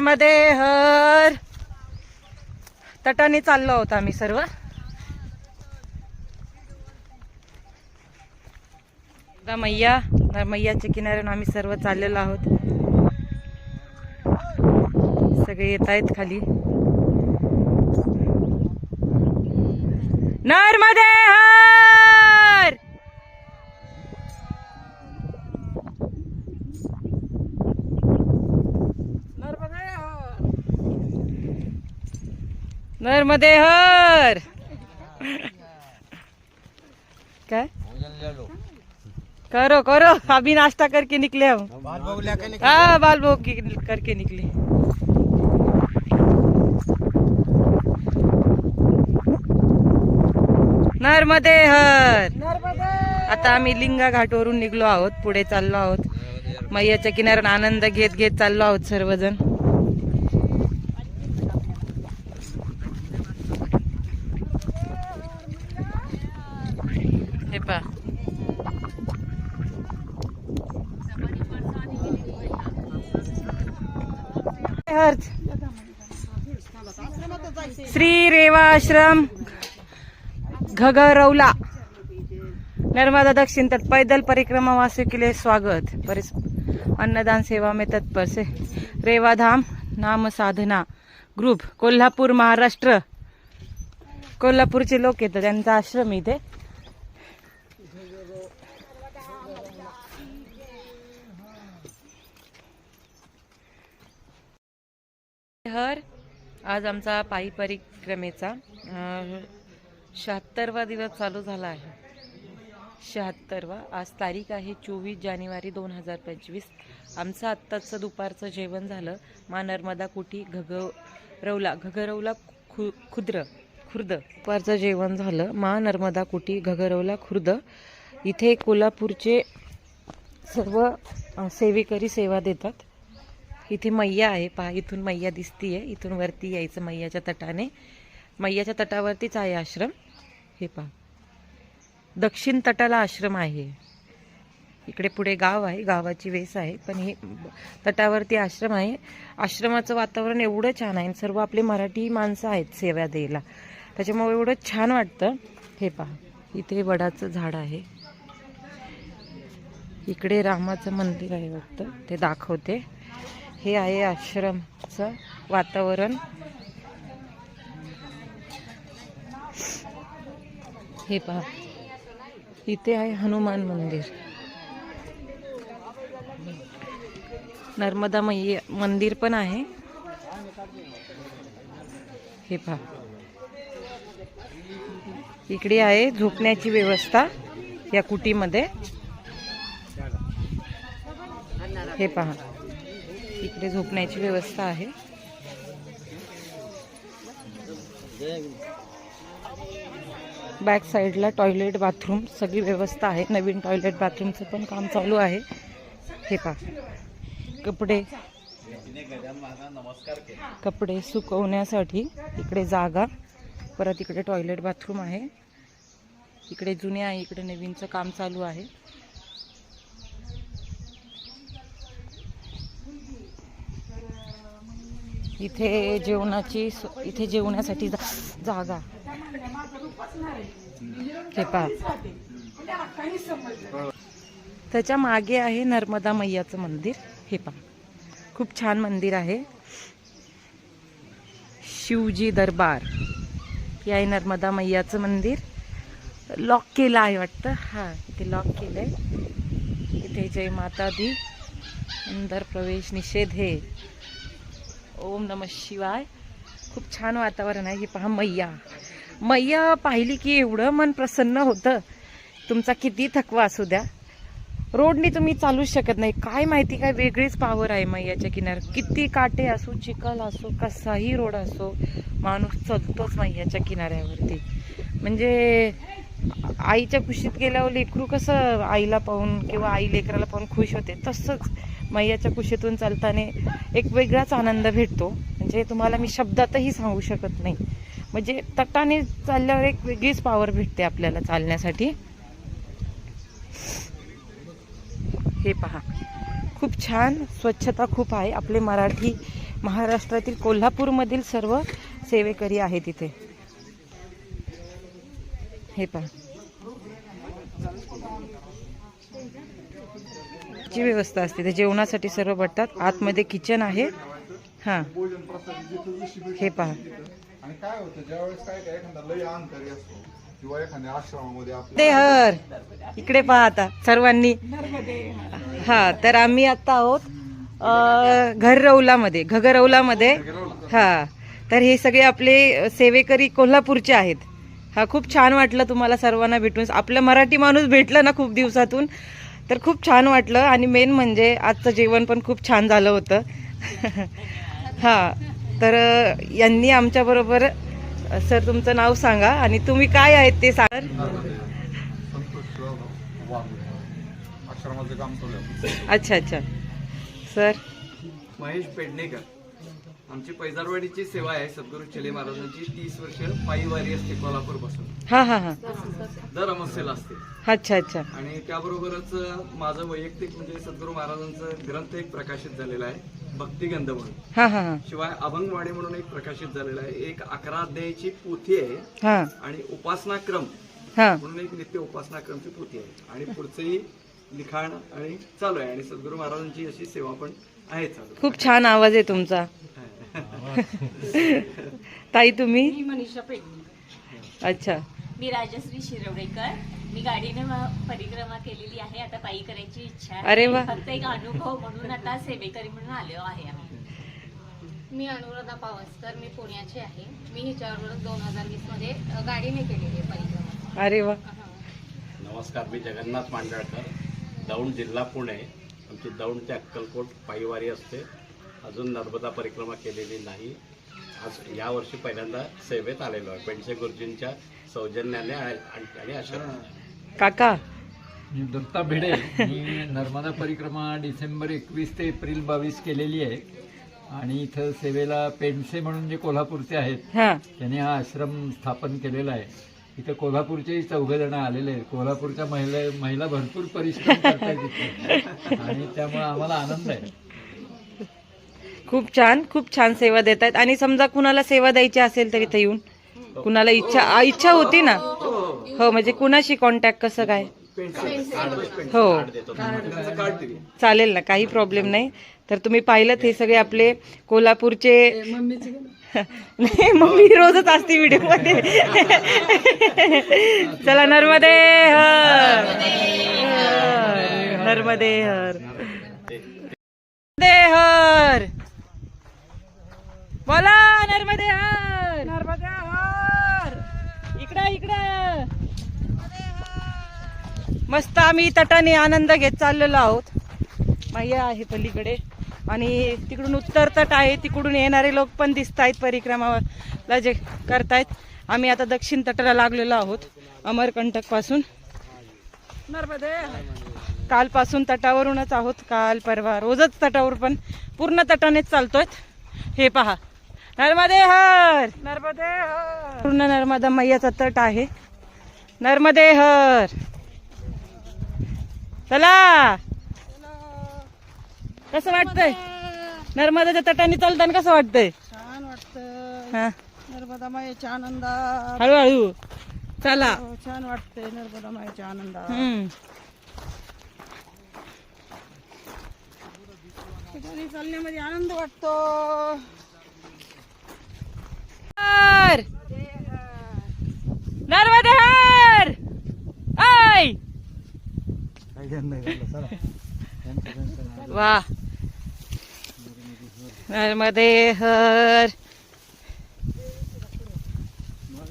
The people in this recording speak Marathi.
मध्ये हर तटाने चाललो आहोत आम्ही सर्व. मैया मैयाच्या किनाऱ्यावर आम्ही सर्व चाललेलो आहोत. सगळे येत आहेत खाली. नर्मदे हर नर्मदे हर. काय? करो करो. अभी नाश्ता करके निकले हम. हाँ बाल के- करके निकले. नर्मदे हर. आता आम्ही लिंगा घाटवरून निघलो आहोत पुढे चाललो आहोत. मैयाच्या किनाऱ्यावर आनंद घेत घेत चाललो आहोत सर्वजण. हे पा श्री रेवाश्रम घगरवला नर्मदा दक्षिण तट पैदल परिक्रमा वासी के लिए स्वागत. परिस अन्नदान सेवा में तत्पर से रेवाधाम नाम साधना ग्रुप कोल्हापूर महाराष्ट्र. कोल्हापूरचे लोक येतात त्यांचा आश्रम इथे. हर आज आमचा पायी परिक्रमेचा शहात्तरवा दिवस चालू झाला आहे. शहात्तरवा आज तारीख आहे चोवीस जानेवारी दोन हजार पंचवीस. आमचं आत्ताचं दुपारचं जेवण झालं. मा नर्मदा कुठी घगरवला घगरवला खु खुद्र खुर्द. दुपारचं जेवण झालं. मा नर्मदा कुटी घगरवला खुर्द. इथे कोल्हापूरचे सर्व सेवेकरी सेवा देतात. इथे मैया आहे पहा इथून मैया दिसती आहे इथून वरती यायचं मैयाच्या तटाने. मैयाच्या तटावरतीच आहे आश्रम. हे पहा. दक्षिण तटाला आश्रम आहे. इकडे पुढे गाव आहे गावाची वेस आहे पण हे तटावरती आश्रम आहे. आश्रमाचं वातावरण एवढं छान आहे आणि सर्व आपले मराठी माणसं आहेत सेवा द्यायला. त्याच्यामुळे एवढं छान वाटतं. हे पहा इथे वडाचं झाड आहे. इकडे रामाचं मंदिर आहे वाटतं ते दाखवते. हे आहे आश्रमचं वातावरण. हे पहा. इथे आहे हनुमान मंदिर. नर्मदा मैया मंदिर पण आहे. हे पहा. इकडे आहे झोपण्याची व्यवस्था या कुटीमध्ये. हे पहा. इकडे झोपण्याची व्यवस्था आहे. बॅक साईडला टॉयलेट बाथरूम सगळी व्यवस्था आहे. नवीन टॉयलेट बाथरूमचं पण काम चालू आहे. हे पा कपडे. कपडे सुकवण्यासाठी इकडे जागा. परत इकडे टॉयलेट बाथरूम आहे. इकडे जुने आहे इकडे नवीनचं काम चालू आहे. इथे जेवणाची इथे जेवण्यासाठी जा- जागा. हे पहा. त्याच्यामागे आहे नर्मदा मैयाचं मंदिर. हे पहा. खूप छान मंदिर आहे. शिवजी दरबार. हे आहे नर्मदा मैयाचं मंदिर. लॉक केलं आहे वाटतं. हां इथे लॉक केलं आहे इथे जय माता दी. अंदर प्रवेश निषेध हे. ओम नम शिवाय. खूप छान वातावरण आहे. हे पहा मैया. मैया पाहिली की एवढं मन प्रसन्न होतं. तुमचा किती थकवा असू द्या. रोडनी तुम्ही चालूच शकत नाही. काय माहिती काय वेगळीच पावर आहे मैयाच्या किनार किती काटे असो चिखल असो कसाही रोड असो माणूस चलतोच मैयाच्या किनाऱ्यावरती. म्हणजे आईच्या कुशीत गेल्यावर लेकरू कसं आईला पाहून किंवा आई लेकराला पाहून खुश होते? तसंच. मैयाच्या कुशीतून चालताना एक वेगळाच आनंद भेटतो. म्हणजे तुम्हाला मी शब्दातही सांगू शकत नाही. म्हणजे तटाने चालल्यावर एक वेगळीच पावर भेटते आपल्याला चालण्यासाठी. हे पहा. खूप छान स्वच्छता खूप आहे. आपले मराठी महाराष्ट्रातील कोल्हापूरमधील सर्व सेवेकरी आहेत इथे. हे पहा. ची व्यवस्था असते. ते जेवणासाठी सर्व भेटतात आतमध्ये किचन आहे. हां. हे पहा. आणि काय होतं ज्यावेळेस काय काय एखादा लय अंतरी असतो किंवा एखाद्या आश्रमामध्ये आपल्या ते हर. इकडे पहा आता सर्वांनी. हा तर आम्ही आता आहोत घररौलामध्ये घगरौलामध्ये. हा. तर हे सगळे आपले सेवेकरी कोल्हापूरचे आहेत. हा खूप छान वाटलं तुम्हाला सर्वांना भेटून. आपलं मराठी माणूस भेटलं ना खूप दिवसातून. तर खूप छान वाटलं आणि मेन म्हणजे आजचं जेवण पण खूप छान झालं होतं. हा तर यांनी आमच्याबरोबर सर तुमचं नाव सांगा आणि तुम्ही काय आहेत ते सांगा. अच्छा अच्छा. सर? महेश पेडणेकर. आमची पैजारवाडीची सेवा आहे. सद्गुरू चले महाराजांची तीस वर्ष पायी वारी असते कोल्हापूरपासून हा हा हा. दर अमावस्येला असते. अच्छा अच्छा. आणि त्याबरोबरच माझं वैयक्तिक म्हणजे सद्गुरू महाराजांचं ग्रंथ एक प्रकाशित झालेला आहे भक्तिगंध म्हणून. हा हा हा. शिवाय अभंगवाणी म्हणून एक प्रकाशित झालेला आहे. एक अकरा अध्यायाची पोथी आहे. हा. आणि उपासनाक्रम हा. म्हणून एक नित्य उपासनाक्रमची पोथी आहे. आणि पुढचंही लिखाण आणि चालू आहे. आणि सद्गुरू महाराजांची अशी सेवा पण आहे चालू. खूप छान आवाज आहे तुमचा. ताई तुम्ही? मी मनीषा पेडणे. अच्छा. मी राजश्री शिरवडेकर. मी गाडीने व- परिक्रमा केलेली आहे. आता पायी करायची इच्छा आहे. अरे वा. फक्त एक अनुभव म्हणून आता सेवेकरी म्हणून आलो आहे आम्ही. मी अनुराधा पावसकर. मी पुण्याची आहे. मी हिच्याबरोबर दोन हजार वीसमध्ये अ, गाडीने केलेली आहे परिक्रमा. अरे वा. नमस्कार मी जगन्नाथ मांडळकर. दौंड जिल्हा पुणे. आमची दौंड ते अक्कलकोट पायीवारी असते. अजून नर्मदा परिक्रमा केलेली नाही. आज यावर्षी पहिल्यांदा सेवेत आलेलो आहे. पेंडसे गुरुजींच्या सौजन्याने आणि आशीर्वादाने काका. मी दत्ता भिडे. मी नर्मदा परिक्रमा डिसेंबर एकवीस ते एप्रिल बावीस केलेली आहे. आणि इथं सेवेला पेंडसे म्हणून जे कोल्हापूरचे आहेत हा. त्यांनी हा आश्रम स्थापन केलेला आहे. इथं कोल्हापूरचेही चौघ जण आलेले आहेत. कोल्हापूरच्या महिला महिला भरपूर परिश्रम करतायत इथे. आणि त्यामुळे आम्हाला आनंद आहे. खूप छान खूप छान सेवा देत आहेत आणि समजा कुणाला सेवा द्यायची असेल तर इथे येऊन कुणाला इच्छा इच्छा होती ना? हो म्हणजे कुणाशी कॉन्टॅक्ट कसं काय? हो. चालेल ना काही प्रॉब्लेम नाही. तर तुम्ही पाहिलं हे सगळे आपले कोल्हापूरचे नाही मम्मी रोजच असते व्हिडिओमध्ये चला नर्मदे हर नर्मदे हर. नर्मदे हर. बोला नर्मदे हर. नर्मदे हर. इकडं इकडं. मस्त आम्ही तटाने आनंद घेत चाललेलो आहोत. मैया आहे पलीकडे. आणि तिकडून उत्तर तट आहे तिकडून येणारे लोक पण दिसत आहेत परिक्रमाला जे करतायत. आम्ही आता दक्षिण तटाला लागलेलो आहोत अमरकंटकपासून नर्मदे कालपासून तटावरूनच आहोत काल परवा. रोजच तटावर पण पूर्ण तटानेच चालतोय हे पहा. नर्मदे हर! नर्मदे हर! पूर्ण नर्मदा मैयाचा तट आहे. नर्मदे हर! चला! कसं वाटतंय? नर्मदाच्या तटाने चालताना कसं वाटतंय? छान वाटतं हा. नर्मदा मायेच्या आनंदात. हळूहळू. चला. हो, छान वाटतंय नर्मदा मायेच्या ठिकाणी चालण्यामध्ये आनंद वाटतो हर नर्मदे हर आय वा नर्मदे हर